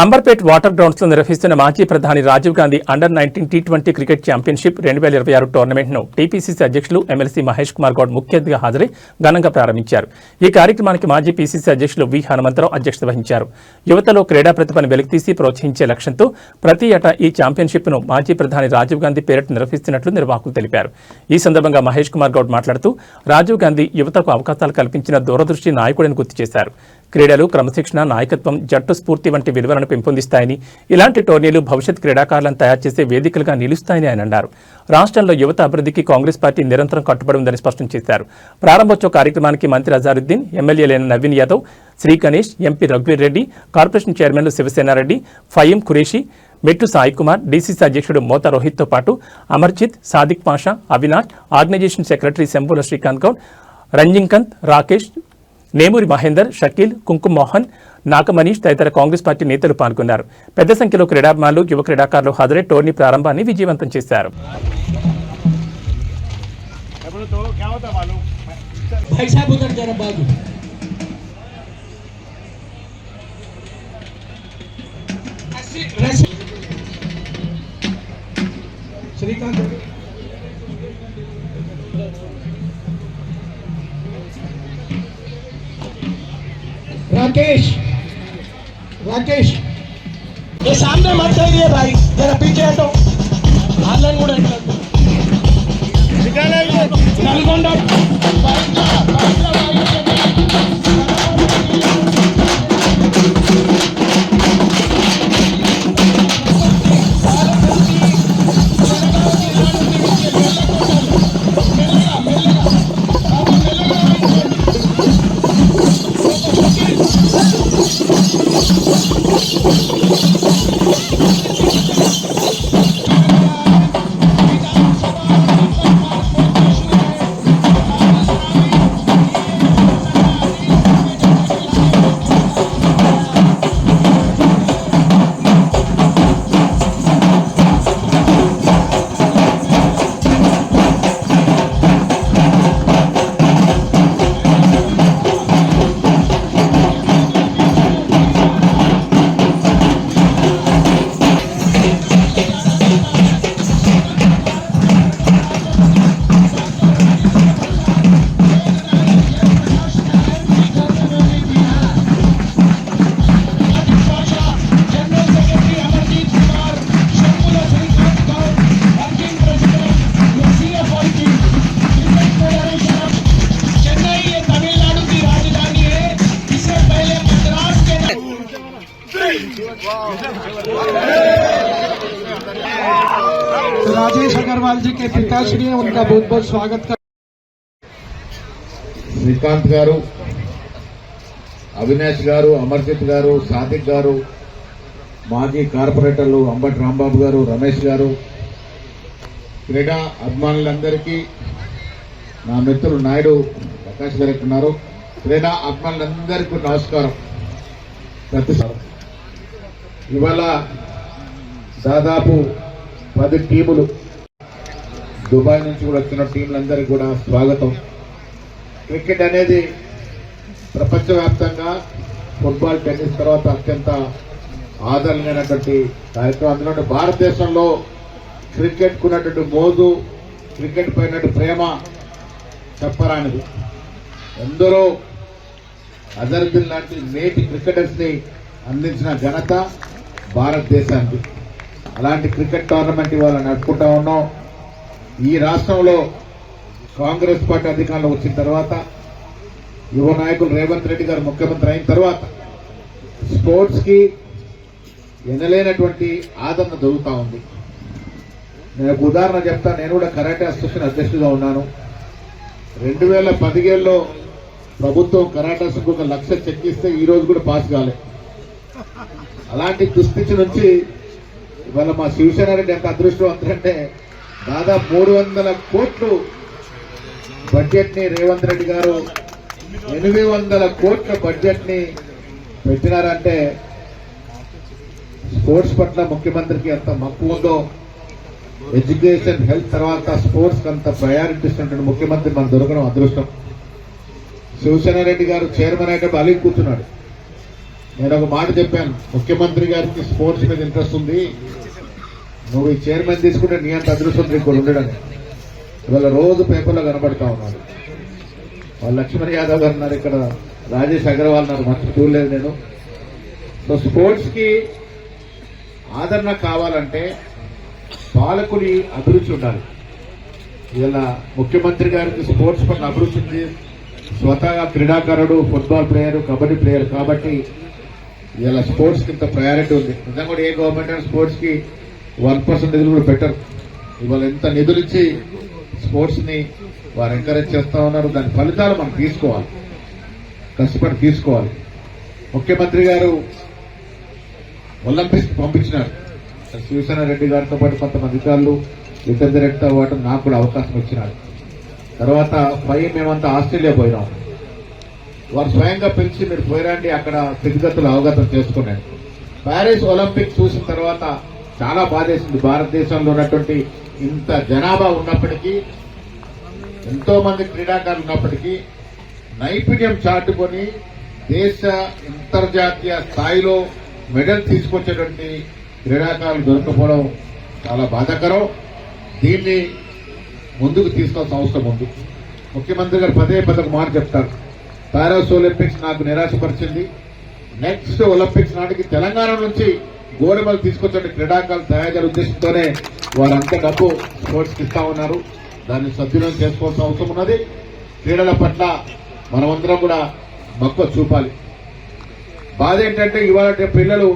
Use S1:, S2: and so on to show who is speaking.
S1: Amberpet water గ్రౌండ్స్లో నిర్వహిస్తున్న మాజీ ప్రధాని Rajiv Gandhi under nineteen T twenty cricket championship రెండు వేల ఇరవై ఆరు టోర్నమెంట్ను టీపీసీసీ అధ్యక్షులు ఎమ్మెల్సీ మహేష్ కుమార్ గౌడ్ ముఖ్య అతిథిగా హాజరై ఘనంగా ప్రారంభించారు. ఈ కార్యక్రమానికి మాజీ పీసీసీ అధ్యక్షులు వి హనుమంతరావు అధ్యక్షత వహించారు. యువతలో క్రీడా ప్రతిభను వెలికితీసి ప్రోత్సహించే లక్ష్యంతో ప్రతి ఏటా ఈ ఛాంపియన్షిప్ను మాజీ ప్రధాని రాజీవ్ గాంధీ పేరిట నిర్వహిస్తున్నట్లు నిర్వాహకులు తెలిపారు. ఈ సందర్భంగా మహేష్ కుమార్ గౌడ్ మాట్లాడుతూ రాజీవ్ గాంధీ యువతకు అవకాశాలు కల్పించిన దూరదృష్టి నాయకుడిని గుర్తు చేశారు. క్రీడలు క్రమశిక్షణ నాయకత్వం జట్టు స్ఫూర్తి వంటి విలువలను పెంపొందిస్తాయని ఇలాంటి టోర్నీలు భవిష్యత్ క్రీడాకారులను తయారు చేసే వేదికలుగా నిలుస్తాయని ఆయన అన్నారు. రాష్ట్రంలో యువత అభివృద్ధికి కాంగ్రెస్ పార్టీ నిరంతరం కట్టుబడి ఉందని స్పష్టం చేశారు. ప్రారంభోత్సవ కార్యక్రమానికి మంత్రి అజారుద్దీన్ ఎమ్మెల్యేలైన నవీన్ యాదవ్ శ్రీ గణేష్ ఎంపీ రఘువీర్ రెడ్డి కార్పొరేషన్ చైర్మన్లు శివసేనారెడ్డి ఫయీం ఖురేషి మెట్టు సాయి కుమార్ డీసీసీ అధ్యక్షుడు మోత రోహిత్తో పాటు అమర్జిత్ సాదిక్ పాషా అవినాష్ ఆర్గనైజేషన్ సెక్రటరీ శంభుల శ్రీకాంత్ గౌడ్ రంజింకంత్ రాకేష్ నేమూరి మహేందర్ షకీల్ కుంకుమ్ మోహన్ నాగమనీష్ తదితర కాంగ్రెస్ పార్టీ నేతలు పాల్గొన్నారు. పెద్ద సంఖ్యలో క్రీడాభిమానులు యువ క్రీడాకారులు హాజరై టోర్నీ ప్రారంభాన్ని విజయవంతం చేశారు.
S2: శ్రీకాంత్ राकेश। राकेश। ये सामने मत जाइए भाई, जरा पीछे हटो। हालन मुड़ा। निकाला ये नलगोंडा राजेश अग्रवाल जी के पिताश्री हैं उनका बहुत बहुत स्वागत कर
S3: శ్రీకాంత్ గారు అవినాష్ గారు అమర్జిత్ గారు సాదిక్ గారు మాజీ కార్పొరేటర్లు అంబటి రాంబాబు గారు రమేష్ గారు క్రీడా అభిమానులందరికీ నా మిత్రులు నాయుడు ప్రకాష్ గారు ఇక్కడ ఉన్నారు క్రీడా అభిమానులందరికీ నమస్కారం ప్రతి ఇవాళ దాదాపు పది టీములు దుబాయ్ నుంచి కూడా వచ్చిన టీంలందరికీ కూడా స్వాగతం. క్రికెట్ అనేది ప్రపంచవ్యాప్తంగా ఫుట్బాల్ టెన్నిస్ తర్వాత అత్యంత ఆదరణమైనటువంటి కార్యక్రమం. అందులో భారతదేశంలో క్రికెట్కు ఉన్నటువంటి మోజు క్రికెట్ పైన ప్రేమ చెప్పరానిది. ఎందరో అజరుద్దీన్ లాంటి నేటి క్రికెటర్స్ని అందించిన ఘనత భారతదేశానికి అలాంటి క్రికెట్ టోర్నమెంట్ ఇవాళ నడుపుకుంటా ఉన్నాం. ఈ రాష్ట్రంలో కాంగ్రెస్ పార్టీ అధికారంలో వచ్చిన తర్వాత యువ నాయకులు రేవంత్ రెడ్డి గారు ముఖ్యమంత్రి అయిన తర్వాత స్పోర్ట్స్కి ఎనలేనటువంటి ఆదరణ దొరుకుతూ ఉంది. నేను ఒక ఉదాహరణ చెప్తా. నేను కూడా కరాటే అసోసియేషన్ అధ్యక్షుడిగా ఉన్నాను. రెండు వేల పదిహేడులో ప్రభుత్వం కరాటాస్కు ఒక లక్ష చెక్ ఇస్తే ఈరోజు కూడా పాస్ కాలే. అలాంటి దుస్థితి నుంచి ఇవాళ మా శివసేనారెడ్డి ఎంత అదృష్టవంతులంటే దాదాపు మూడు వందల కోట్లు బడ్జెట్ని రేవంత్ రెడ్డి గారు ఎనిమిది వందల కోట్ల బడ్జెట్ని పెట్టినారంటే స్పోర్ట్స్ పట్ల ముఖ్యమంత్రికి ఎంత మక్కువ ఉందో ఎడ్యుకేషన్ హెల్త్ తర్వాత స్పోర్ట్స్కి అంత ప్రయారిటీ ఇస్తున్నటువంటి ముఖ్యమంత్రి మనం దొరకడం అదృష్టం. శివసేన రెడ్డి గారు చైర్మన్ అయ్యేటప్పుడు అలిగి కూర్చున్నాడు. నేను ఒక మాట చెప్పాను. ముఖ్యమంత్రి గారికి స్పోర్ట్స్ మీద ఇంట్రెస్ట్ ఉంది. నువ్వు ఈ చైర్మన్ తీసుకుంటే నీ అంత అదృష్టం నీకు ఉండడం ఇవాళ రోజు పేపర్లో కనబడతా ఉన్నారు. వాళ్ళు లక్ష్మణ్ యాదవ్ గారు ఉన్నారు ఇక్కడ రాజేష్ అగర్వాల్ ఉన్నారు. మంచి చూడలేదు నేను. సో స్పోర్ట్స్కి ఆదరణ కావాలంటే పాలకుడి అభిరుచి ఉండాలి. ఇలా ముఖ్యమంత్రి గారికి స్పోర్ట్స్ పట్ల అభిరుచి ఉంది. స్వతహాగా క్రీడాకారుడు ఫుట్బాల్ ప్లేయర్ కబడ్డీ ప్లేయర్ కాబట్టి ఇలా స్పోర్ట్స్కి ఇంత ప్రయారిటీ ఉంది. నిజంగా కూడా ఏ గవర్నమెంట్ అయినా స్పోర్ట్స్కి వన్ పర్సెంట్ నిధులు కూడా పెట్టరు. ఇవాళ ఎంత నిధులు ఇచ్చి స్పోర్ట్స్ని వారు ఎంకరేజ్ చేస్తా ఉన్నారు దాని ఫలితాలు మనం తీసుకోవాలి. కష్టపడి తీసుకోవాలి. ముఖ్యమంత్రి గారు ఒలింపిక్స్ పంపించినారు. శివసేన రెడ్డి గారితో పాటు కొంతమంది అధికారులు ఇతర డైరెక్టర్ పాటు నాకు కూడా అవకాశం ఇచ్చినారు. తర్వాత పై మేమంతా ఆస్ట్రేలియా పోయినాం. వారు స్వయంగా పిలిచి మీరు పోయిరండి అక్కడ స్థితిగతులు అవగతం చేసుకున్నాను ప్యారిస్ ఒలింపిక్ చూసిన తర్వాత చాలా బాధేసింది. భారతదేశంలో ఉన్నటువంటి ఇంత జనాభా ఉన్నప్పటికీ ఎంతో మంది క్రీడాకారులు ఉన్నప్పటికీ నైపుణ్యం చాటుకొని దేశ అంతర్జాతీయ స్థాయిలో మెడల్ తీసుకొచ్చేటువంటి క్రీడాకారులు దొరకపోవడం చాలా బాధాకరం. దీన్ని ముందుకు తీసుకోవాల్సిన అవసరం ఉంది. ముఖ్యమంత్రి గారు పదే పదకు మాట చెప్తారు. పారాస్ ఒలింపిక్స్ నాకు నిరాశపరిచింది. నెక్స్ట్ ఒలింపిక్స్ నాటికి తెలంగాణ నుంచి గోడెమలు తీసుకొచ్చే క్రీడాకారులు తయారు ఉద్దేశంతోనే వారంతా డబ్బు స్పోర్ట్స్కి ఇస్తా ఉన్నారు. దాన్ని సద్వినియోగం చేసుకోవాల్సిన అవసరం ఉన్నది. క్రీడల పట్ల మనమందరం కూడా మక్కువ చూపాలి. బాధ ఏంటంటే ఇవాళ పిల్లలు